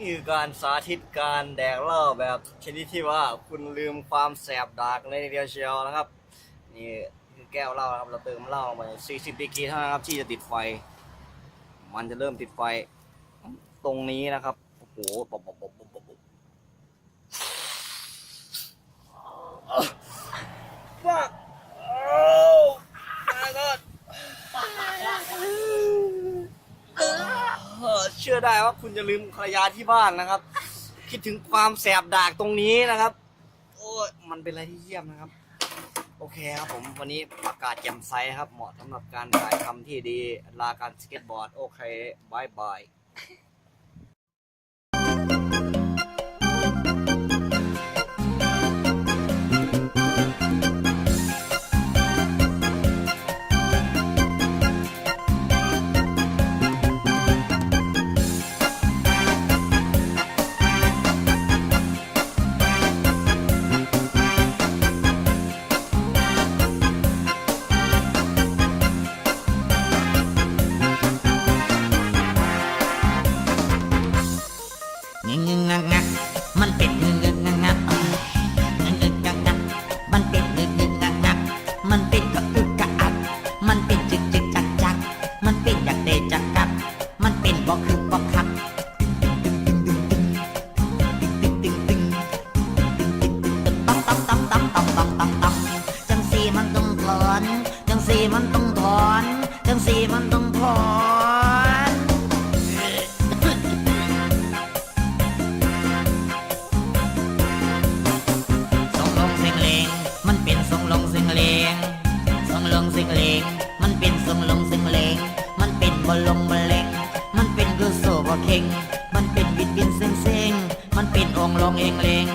นี่คือการสาธิตการแดกเหล้าแบบชนิดที่ว่าคุณลืมความแสบดากเลยทีเดียวเชียวนะครับ นี่คือแก้วเหล้านะครับเราเติมเหล้าลงไป40ดีกรีเท่านั้นครับที่จะติดไฟ มันจะเริ่มติดไฟ ตรงนี้นะครับโอ้โหปบปบบบบบว้าโอ้ my god เออเชื่อ ได้ว่าคุณจะลืมภรรยาที่บ้านนะครับ คิดถึงความแสบดากตรงนี้นะครับ โอ้ยมันเป็นอะไรที่เยี่ยมนะครับ โอเคครับผมวันนี้อากาศแจ่มใสครับ เหมาะสำหรับการถ่ายทำที่ดีลาการสเก็ตบอร์ด โอเคบายบาย จังสีมันต้องถอน จังสีมันต้องถอนทรงลงสิงเลงมันเป็นทรงลงสิงเลงทรงลงสิงเลงมันเป็นทรงลงสิงเลงมันเป็นบอลงบอลเลงมันเป็นกุโซบอเข่งมันเป็นบิดบินเซ็งเซ็งมันเป็นองลงเองเลง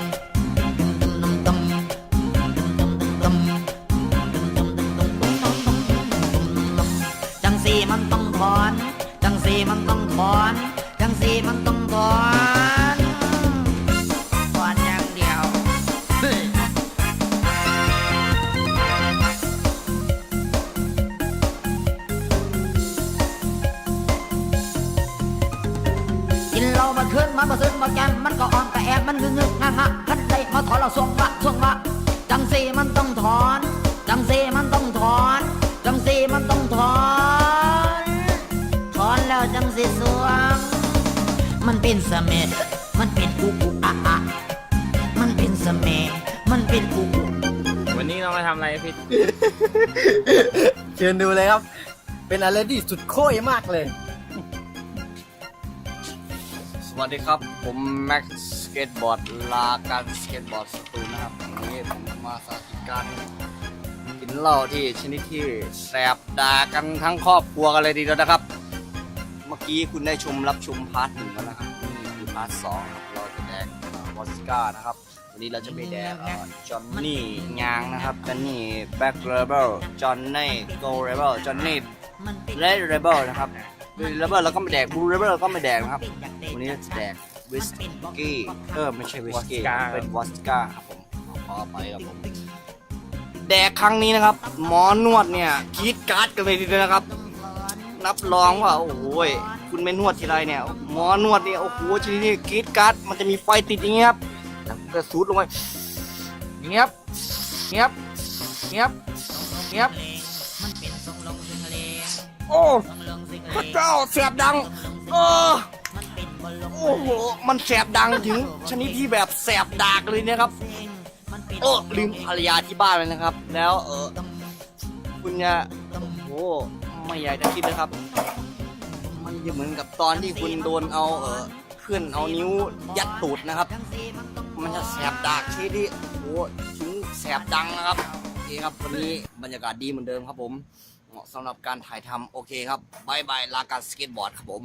มันต้องถอนจังสีมันต้องถอนถอนอย่างเดียวกินเหล้ามาขึ้นมันมาซึ้งมาแกมมันก็อ่อนกระแอบมันงึงงึงงะงะคันใจมาถอนเราส่วงวะส่วงวะจังสีมันต้องถอน เป็นเสม็ดมันเป็นอุอุอะอะมันเป็นเสม็ดมันเป็นอุอุวันนี้เรามาทำอะไรพี่เชิญดูเลยครับ เป็นอะไรที่สุดโค้ยมากเลย สวัสดีครับ ผมแม็กสเก็ตบอร์ดลาการสเก็ตบอร์ดสตูนะครับวันนี้ผมมาสาธิตการกินเหล้าที่ชนิดที่แสบด่ากันทั้งครอบครัวกันเลยทีเดียวนะครับ เมื่อกี้คุณได้ชมรับชมพาร์ทหนึ่งแล้วนะครับนี่คือ พาร์ทสองครับเราจะแดกวอสก้านะครับ วันนี้เราจะไปแดกจอนนี่ยางนะครับจอนนี่แบ็คเรเบิลจอนนี่โกเรเบิลจอนนี่มันเป็นเลดเรเบิลนะครับเรเบิลแล้วก็ไม่แดกบลูเรเบิลก็ไม่แดกนะครับ วันนี้เราจะแดกวิสกี้เออไม่ใช่วิสกี้วอดก้าเป็นวอสก้าครับผมขอไปครับผมแดกครั้งนี้นะครับ หมอนวดเนี่ยคิดการ์ดกันเลยทีเดียวนะครับรับรองว่าโอ้โหย คุณไม่นวดทีไรเนี่ยหมอนวดเนี่ยโอ้โหทีนี้กรีดการ์ดมันจะมีไฟติดอย่างเงี้ยครับแล้วก็สูดลงไปเงียบเงียบเงียบเงียบมันเป็นทรงลงสิงเลงโอ้พเลระเจ้าเสียบดังเออมันเป็นบอลลงโอ้โหมันแสบดังถึงชนิดที่แบบแสบดากเลยเนี่ยครับเป็นโอ้ลืมภรรยาที่บ้านเลยนะครับ แล้วเออคุณจะโอ้โหไม่อยากจะคิดนะครับ เหมือนกับตอนที่คุณโดนเอาเออเพื่อนเอานิ้วยัดตูดนะครับ มันจะแสบดากที่ที่โอ้โหถึงแสบดังนะครับโอเคครับวันนี้บรรยากาศดีเหมือนเดิมครับผมเหมาะสำหรับการถ่ายทำโอเคครับบายบายลาการสเก็ตบอร์ดครับผม